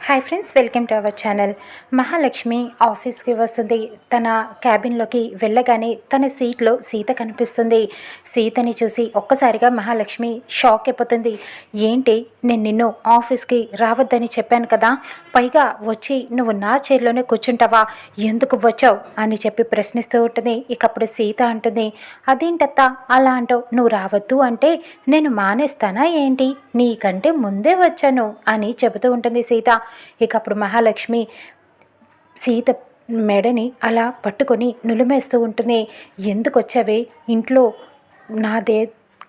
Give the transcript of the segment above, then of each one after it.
Hi friends welcome to our channel Mahalakshmi ఆఫీస్కి వస్తుంది తన క్యాబిన్లోకి వెళ్ళగానే తన సీట్లో సీత కనిపిస్తుంది సీతని చూసి ఒక్కసారిగా మహాలక్ష్మి షాక్ అయిపోతుంది ఏంటి నేను నిన్ను ఆఫీస్కి రావద్దని చెప్పాను కదా పైగా వచ్చి నువ్వు నా చైర్లోనే కూర్చుంటావా ఎందుకు వచ్చావు అని చెప్పి ప్రశ్నిస్తూ ఉంటుంది ఇకప్పుడు సీత అంటుంది అదేంటత్తా అలా అంటావు నువ్వు రావద్దు అంటే నేను మానేస్తానా ఏంటి నీకంటే ముందే వచ్చాను అని చెబుతూ ఉంటుంది సీత ఇక అప్పుడు మహాలక్ష్మి సీత మెడని అలా పట్టుకొని నులిమేస్తూ ఉంటుంది. ఎందుకు వచ్చావే? ఇంట్లో నాదే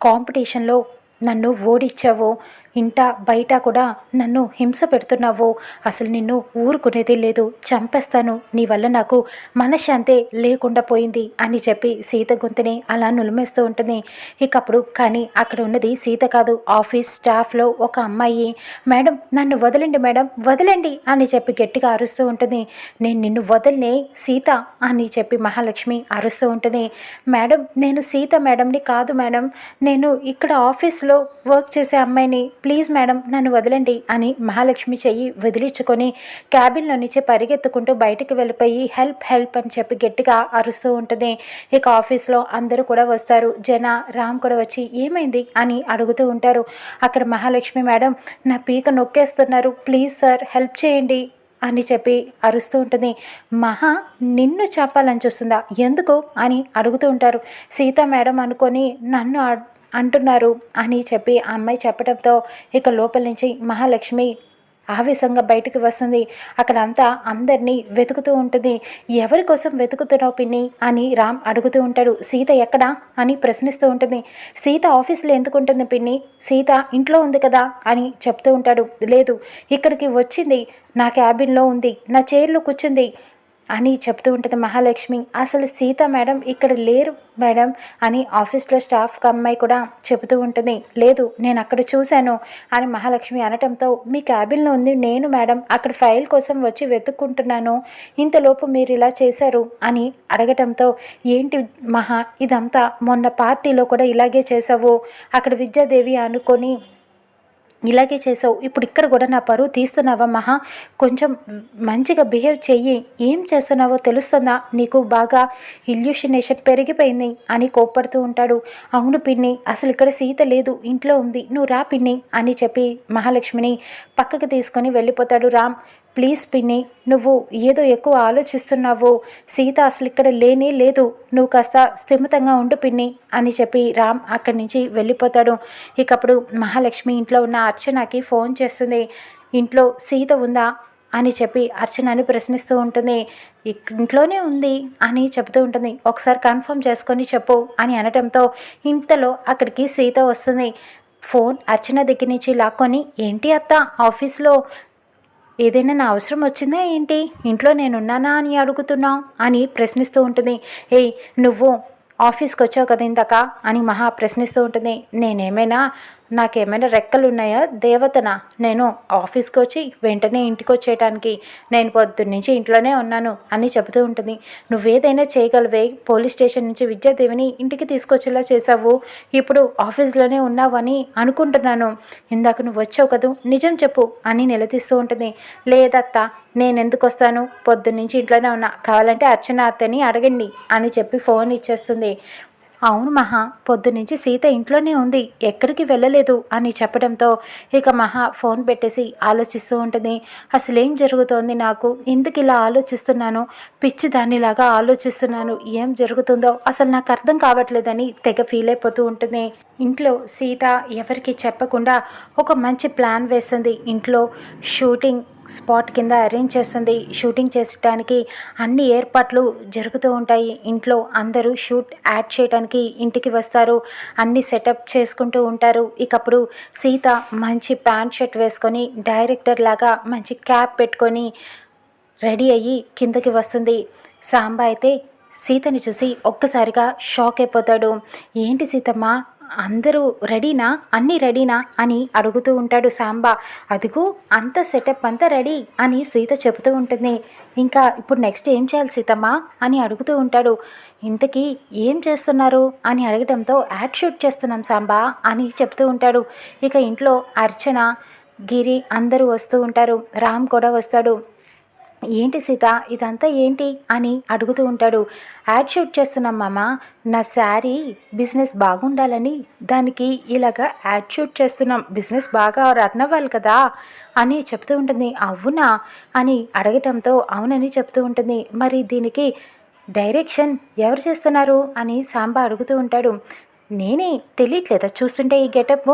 కాంపిటీషన్లో నన్ను ఓడిచ్చావు. ఇంట బయట కూడా నన్ను హింస పెడుతున్నావు. అసలు నిన్ను ఊరుకునేది లేదు. చంపేస్తాను. నీ వల్ల నాకు మనశ్శాంతే లేకుండా పోయింది అని చెప్పి సీత గొంతుని అలా నులిమేస్తూ ఉంటుంది. ఇకప్పుడు కానీ అక్కడ ఉన్నది సీత కాదు. ఆఫీస్ స్టాఫ్లో ఒక అమ్మాయి. మేడం నన్ను వదలండి మేడం. వదలండి అని చెప్పి గట్టిగా అరుస్తూ ఉంటుంది. నేను నిన్ను వదలనే సీత అని చెప్పి మహాలక్ష్మి అరుస్తూ ఉంటుంది. మేడం నేను సీత మేడంని కాదు మేడం. నేను ఇక్కడ ఆఫీస్లో వర్క్ చేసే అమ్మాయిని ప్లీజ్ మేడం నన్ను వదలండి అని మహాలక్ష్మి చెయ్యి వదిలించుకొని క్యాబిన్లో నుంచి పరిగెత్తుకుంటూ బయటికి వెళ్ళిపోయి హెల్ప్ హెల్ప్ అని చెప్పి గట్టిగా అరుస్తూ ఉంటుంది. ఇక ఆఫీస్లో అందరూ కూడా వస్తారు. జన రామ్ కూడా వచ్చి ఏమైంది? అని అడుగుతూ ఉంటారు. అక్కడ మహాలక్ష్మి మేడం నా పీక నొక్కేస్తున్నారు. ప్లీజ్ సార్ హెల్ప్ చేయండి అని చెప్పి అరుస్తూ ఉంటుంది. మహా నిన్ను చంపాలని చూస్తుందా? ఎందుకు? అని అడుగుతూ ఉంటారు. సీత మేడం అనుకొని నన్ను అంటున్నారు అని చెప్పి ఆ అమ్మాయి చెప్పడంతో ఇక లోపల నుంచి మహాలక్ష్మి ఆవేశంగా బయటకు వస్తుంది. అక్కడ అంతా అందరినీ వెతుకుతూ ఉంటుంది. ఎవరి కోసం వెతుకుతున్నావు పిన్ని? అని రామ్ అడుగుతూ ఉంటాడు. సీత ఎక్కడా? అని ప్రశ్నిస్తూ ఉంటుంది. సీత ఆఫీస్లో ఎందుకు ఉంటుంది పిన్ని? సీత ఇంట్లో ఉంది కదా? అని చెప్తూ ఉంటాడు. లేదు ఇక్కడికి వచ్చింది నా క్యాబిన్లో ఉంది. నా చైర్లో కూర్చుంది. అని చెప్తూ ఉంటుంది మహాలక్ష్మి. అసలు సీత మేడం ఇక్కడ లేరు మేడం అని ఆఫీస్లో స్టాఫ్ అమ్మాయి కూడా చెబుతూ ఉంటుంది. లేదు నేను అక్కడ చూశాను అని మహాలక్ష్మి అనటంతో మీ క్యాబిన్లో ఉంది నేను మేడం అక్కడ ఫైల్ కోసం వచ్చి వెతుక్కుంటున్నాను. ఇంతలోపు మీరు ఇలా చేశారు అని అడగటంతో ఏంటి మహా ఇదంతా మొన్న పార్టీలో కూడా ఇలాగే చేసావు అక్కడ విద్యాదేవి అనుకొని ఇలాగే చేసావు. ఇప్పుడు ఇక్కడ కూడా నా పరువు తీస్తున్నావా మహా? కొంచెం మంచిగా బిహేవ్ చెయ్యి. ఏం చేస్తున్నావో తెలుస్తుందా? నీకు బాగా ఇల్యూషనేషన్ పెరిగిపోయింది అని కోప్పడుతూ ఉంటాడు. అవును పిన్ని అసలు ఇక్కడ సీత లేదు ఇంట్లో ఉంది. నువ్వు రా పిన్ని అని చెప్పి మహాలక్ష్మిని పక్కకు తీసుకొని వెళ్ళిపోతాడు రామ్. ప్లీజ్ పిన్ని నువ్వు ఏదో ఎక్కువ ఆలోచిస్తున్నావు సీత అసలు ఇక్కడ లేనే లేదు. నువ్వు కాస్త స్థిమితంగా ఉండు పిన్ని అని చెప్పి రామ్ అక్కడి నుంచి వెళ్ళిపోతాడు. ఇకప్పుడు మహాలక్ష్మి ఇంట్లో ఉన్న అర్చనకి ఫోన్ చేస్తుంది. ఇంట్లో సీత ఉందా? అని చెప్పి అర్చనని ప్రశ్నిస్తూ ఉంటుంది. ఇంట్లోనే ఉంది అని చెబుతూ ఉంటుంది. ఒకసారి కన్ఫర్మ్ చేసుకొని చెప్పు అని అనటంతో ఇంతలో అక్కడికి సీత వస్తుంది. ఫోన్ అర్చన దగ్గర నుంచి లాక్కొని ఏంటి అత్త ఆఫీస్లో ఏదైనా నా అవసరం వచ్చిందా ఏంటి? ఇంట్లో నేనున్నానా అని అడుగుతున్నావు అని ప్రశ్నిస్తూ ఉంటుంది. ఏయ్ నువ్వు ఆఫీస్కి వచ్చావు కదా ఇందాక అని మహా ప్రశ్నిస్తూ ఉంటుంది. నేనేమైనా నాకేమైనా రెక్కలు ఉన్నాయా దేవతనా? నేను ఆఫీస్కి వచ్చి వెంటనే ఇంటికి వచ్చేయటానికి నేను పొద్దున్నుంచి ఇంట్లోనే ఉన్నాను అని చెబుతూ ఉంటుంది. నువ్వేదైనా చేయగలవే? పోలీస్ స్టేషన్ నుంచి విద్యాదేవిని ఇంటికి తీసుకొచ్చేలా చేసావు ఇప్పుడు ఆఫీస్లోనే ఉన్నావని అనుకుంటున్నాను. ఇందాక నువ్వు వచ్చావు కదూ? నిజం చెప్పు అని నిలదీస్తూ ఉంటుంది. లేదత్త నేను ఎందుకు వస్తాను పొద్దున్నుంచి ఇంట్లోనే ఉన్నా. కావాలంటే అర్చన అత్తని అడగండి అని చెప్పి ఫోన్ ఇచ్చేస్తుంది. అవును మహా పొద్దునుంచి సీత ఇంట్లోనే ఉంది ఎక్కడికి వెళ్ళలేదు అని చెప్పడంతో ఇక మహా ఫోన్ పెట్టేసి ఆలోచిస్తూ ఉంటుంది. అసలు ఏం జరుగుతోంది నాకు? ఎందుకు ఇలా ఆలోచిస్తున్నాను? పిచ్చి దానిలాగా ఆలోచిస్తున్నాను. ఏం జరుగుతుందో అసలు నాకు అర్థం కావట్లేదని తెగ ఫీల్ అయిపోతూ ఉంటుంది. ఇంట్లో సీత ఎవరికి చెప్పకుండా ఒక మంచి ప్లాన్ వేస్తుంది ఇంట్లో షూటింగ్ స్పాట్ కింద అరేంజ్ చేస్తుంది. షూటింగ్ చేసడానికి అన్ని ఏర్పాట్లు జరుగుతూ ఉంటాయి. ఇంట్లో అందరూ షూట్ యాడ్ చేయడానికి ఇంటికి వస్తారు. అన్ని సెటప్ చేసుకుంటూ ఉంటారు. ఇకప్పుడు సీత మంచి ప్యాంట్ షర్ట్ వేసుకొని డైరెక్టర్ లాగా మంచి క్యాప్ పెట్టుకొని రెడీ అయ్యి కిందకి వస్తుంది. సాంబ అయితే సీతని చూసి ఒక్కసారిగా షాక్ అయిపోతాడు. ఏంటి సీతమ్మ? అందరూ రెడీనా? అన్నీ రెడీనా? అని అడుగుతూ ఉంటాడు సాంబా. అదిగో అంత సెటప్ అంతా రెడీ అని సీత చెబుతూ ఉంటుంది. ఇంకా ఇప్పుడు నెక్స్ట్ ఏం చేయాలి సీతమ్మ? అని అడుగుతూ ఉంటాడు. ఇంతకీ ఏం చేస్తున్నారు? అని అడగడంతో యాడ్ షూట్ చేస్తున్నాం సాంబా అని చెప్తూ ఉంటాడు. ఇక ఇంట్లో అర్చన గిరి అందరూ వస్తూ ఉంటారు. రామ్ కూడా వస్తాడు. ఏంటి సీత? ఇదంతా ఏంటి? అని అడుగుతూ ఉంటాడు. యాడ్ షూట్ చేస్తున్నాం మామ నా శారీ బిజినెస్ బాగుండాలని దానికి ఇలాగ యాడ్ షూట్ చేస్తున్నాం. బిజినెస్ బాగా రన్ అవ్వాలి కదా అని చెప్తూ ఉంటుంది. అవునా? అని అడగటంతో అవునని చెప్తూ ఉంటుంది. మరి దీనికి డైరెక్షన్ ఎవరు చేస్తున్నారు? అని సాంబా అడుగుతూ ఉంటాడు. నేనే తెలియట్లేదా? చూస్తుంటే ఈ గెటప్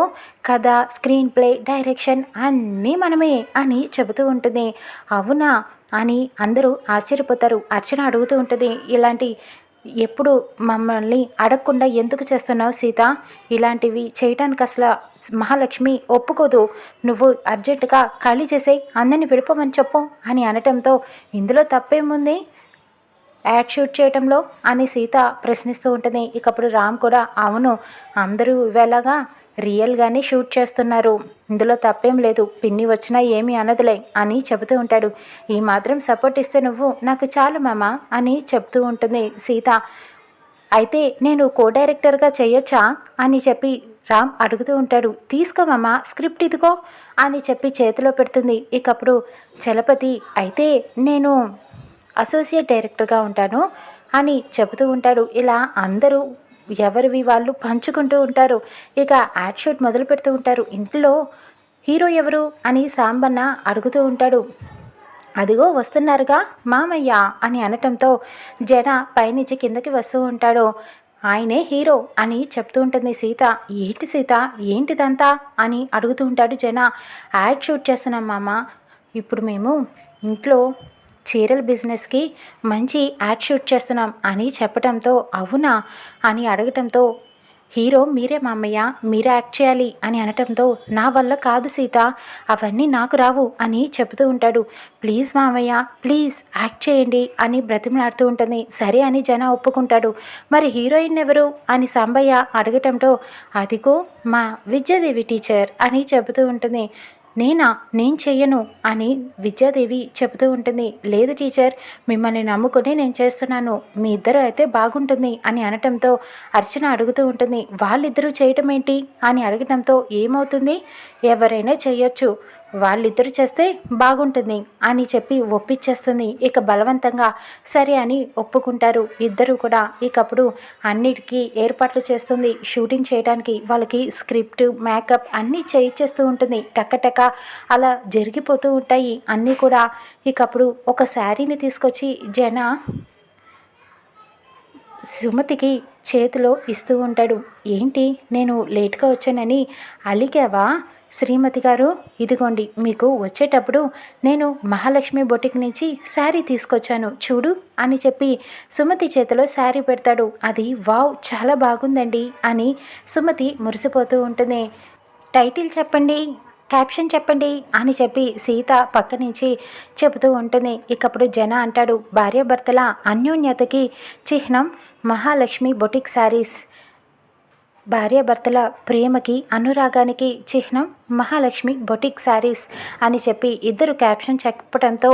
కథ స్క్రీన్ ప్లే డైరెక్షన్ అన్నీ మనమే అని చెబుతూ ఉంటుంది. అవునా? అని అందరూ ఆశ్చర్యపోతారు. అర్చన అడుగుతూ ఉంటుంది ఇలాంటి ఎప్పుడు మమ్మల్ని అడగకుండా ఎందుకు చేస్తున్నావు సీత? ఇలాంటివి చేయటానికి అసలు మహాలక్ష్మి ఒప్పుకోదు. నువ్వు అర్జెంటుగా ఖాళీ చేసే అందరిని విడిపోమని చెప్పు అని అనటంతో ఇందులో తప్పేముంది? యాడ్ షూట్ చేయటంలో అని సీత ప్రశ్నిస్తూ ఉంటుంది. ఇకప్పుడు రామ్ కూడా అవును అందరూ ఇవేలాగా రియల్గానే షూట్ చేస్తున్నారు. ఇందులో తప్పేం లేదు పిన్ని వచ్చినా ఏమీ అనదులే అని చెబుతూ ఉంటాడు. ఈ మాత్రం సపోర్ట్ ఇస్తే నువ్వు నాకు చాలు మామ అని చెప్తూ ఉంటుంది సీత. అయితే నేను కో డైరెక్టర్గా చేయొచ్చా అని చెప్పి రామ్ అడుగుతూ ఉంటాడు. తీసుకోమమ్మా స్క్రిప్ట్ ఇదిగో అని చెప్పి చేతిలో పెడుతుంది. ఇకప్పుడు చలపతి అయితే నేను అసోసియేట్ డైరెక్టర్గా ఉంటాను అని చెబుతూ ఉంటాడు. ఇలా అందరూ ఎవరివి వాళ్ళు పంచుకుంటూ ఉంటారు. ఇక యాడ్ షూట్ మొదలు పెడుతూ ఉంటారు. ఇంట్లో హీరో ఎవరు అని సాంబన్న అడుగుతూ ఉంటాడు. అదిగో వస్తున్నారుగా మామయ్య అని అనటంతో జన పైనుంచి కిందకి వస్తూ ఉంటాడు. ఆయనే హీరో అని చెప్తూ ఉంటుంది సీత. ఏంటి సీత? ఏంటిదంతా? అని అడుగుతూ ఉంటాడు జన. యాడ్ షూట్ చేస్తున్నాం మామ. ఇప్పుడు మేము ఇంట్లో చీరల బిజినెస్కి మంచి యాడ్ షూట్ చేస్తున్నాం అని చెప్పడంతో అవునా అని అడగటంతో హీరో మీరే మామయ్య మీరే యాక్ట్ చేయాలి అని అనటంతో నా వల్ల కాదు సీత అవన్నీ నాకు రావు అని చెబుతూ ఉంటాడు. ప్లీజ్ మామయ్య ప్లీజ్ యాక్ట్ చేయండి అని బ్రతిమలాడుతూ ఉంటుంది. సరే అని జన ఒప్పుకుంటాడు. మరి హీరోయిన్ ఎవరు? అని సాంబయ్య అడగటంతో అదిగో మా విద్యాదేవి టీచర్ అని చెబుతూ ఉంటుంది. నేనా? నేను చెయ్యను అని విద్యాదేవి చెబుతూ ఉంటుంది. లేదు టీచర్ మిమ్మల్ని నమ్ముకుని నేను చేస్తున్నాను. మీ ఇద్దరు అయితే బాగుంటుంది అని అనటంతో అర్చన అడుగుతూ ఉంటుంది. వాళ్ళిద్దరూ చేయటం ఏంటి అని అడగటంతో ఏమవుతుంది? ఎవరైనా చేయొచ్చు వాళ్ళిద్దరు చేస్తే బాగుంటుంది అని చెప్పి ఒప్పించేస్తుంది. ఇక బలవంతంగా సరే అని ఒప్పుకుంటారు. ఇద్దరు కూడా ఇకప్పుడు అన్నిటికీ ఏర్పాట్లు చేస్తుంది. షూటింగ్ చేయడానికి వాళ్ళకి స్క్రిప్ట్ మేకప్ అన్నీ చేయించేస్తూ ఉంటుంది. టక్కటక్క అలా జరిగిపోతూ ఉంటాయి. అన్నీ కూడా ఇకప్పుడు ఒక శారీని తీసుకొచ్చి జన సుమతికి చేతిలో ఇస్తూ ఉంటాడు. ఏంటి? నేను లేట్గా వచ్చానని అలిగావా? శ్రీమతి గారు ఇదిగోండి మీకు వచ్చేటప్పుడు నేను మహాలక్ష్మి బొటిక్ నుంచి శారీ తీసుకొచ్చాను చూడు అని చెప్పి సుమతి చేతిలో శారీ పెడతాడు. అది వావ్ చాలా బాగుందండి అని సుమతి మురిసిపోతూ ఉంటుంది. టైటిల్ చెప్పండి క్యాప్షన్ చెప్పండి అని చెప్పి సీత పక్క నుంచి చెబుతూ ఉంటుంది. ఇకప్పుడు జన అంటాడు భార్యాభర్తల అన్యోన్యతకి చిహ్నం మహాలక్ష్మి బొటిక్ శారీస్. భార్యాభర్తల ప్రేమకి అనురాగానికి చిహ్నం మహాలక్ష్మి బొటిక్ శారీస్ అని చెప్పి ఇద్దరు క్యాప్షన్ చెప్పడంతో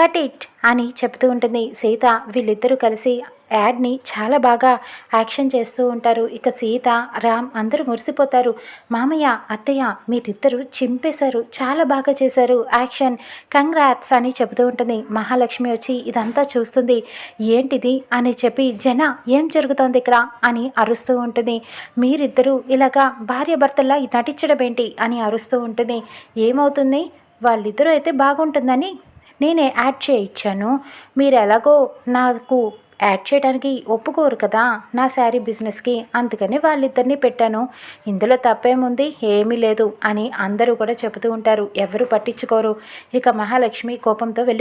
కట్ ఇట్ అని చెప్తూ ఉంటుంది. సీత వీళ్ళిద్దరూ కలిసి యాడ్ని చాలా బాగా యాక్షన్ చేస్తూ ఉంటారు. ఇక సీత రామ్ అందరూ మురిసిపోతారు. మామయ్య అత్తయ్య మీరిద్దరూ చింపేశారు. చాలా బాగా చేశారు. యాక్షన్ కంగ్రాట్స్ అని చెబుతూ ఉంటుంది. మహాలక్ష్మి వచ్చి ఇదంతా చూస్తుంది. ఏంటిది అని చెప్పి జన ఏం జరుగుతోంది ఇక్కడ? అని అరుస్తూ ఉంటుంది. మీరిద్దరూ ఇలాగా భార్య భర్తల్లా నటించడం ఏంటి అని అరుస్తూ ఉంటుంది. ఏమవుతుంది? వాళ్ళిద్దరూ అయితే బాగుంటుందని నేనే యాడ్ చేయించాను మీరు ఎలాగో నాకు యాడ్ చేయడానికి ఒప్పుకోరు కదా నా శారీ బిజినెస్కి. అందుకని వాళ్ళిద్దరిని పెట్టాను. ఇందులో తప్పేముంది? ఏమీ లేదు అని అందరూ కూడా చెబుతూ ఉంటారు. ఎవరు పట్టించుకోరు. ఇక మహాలక్ష్మి కోపంతో వెళ్ళి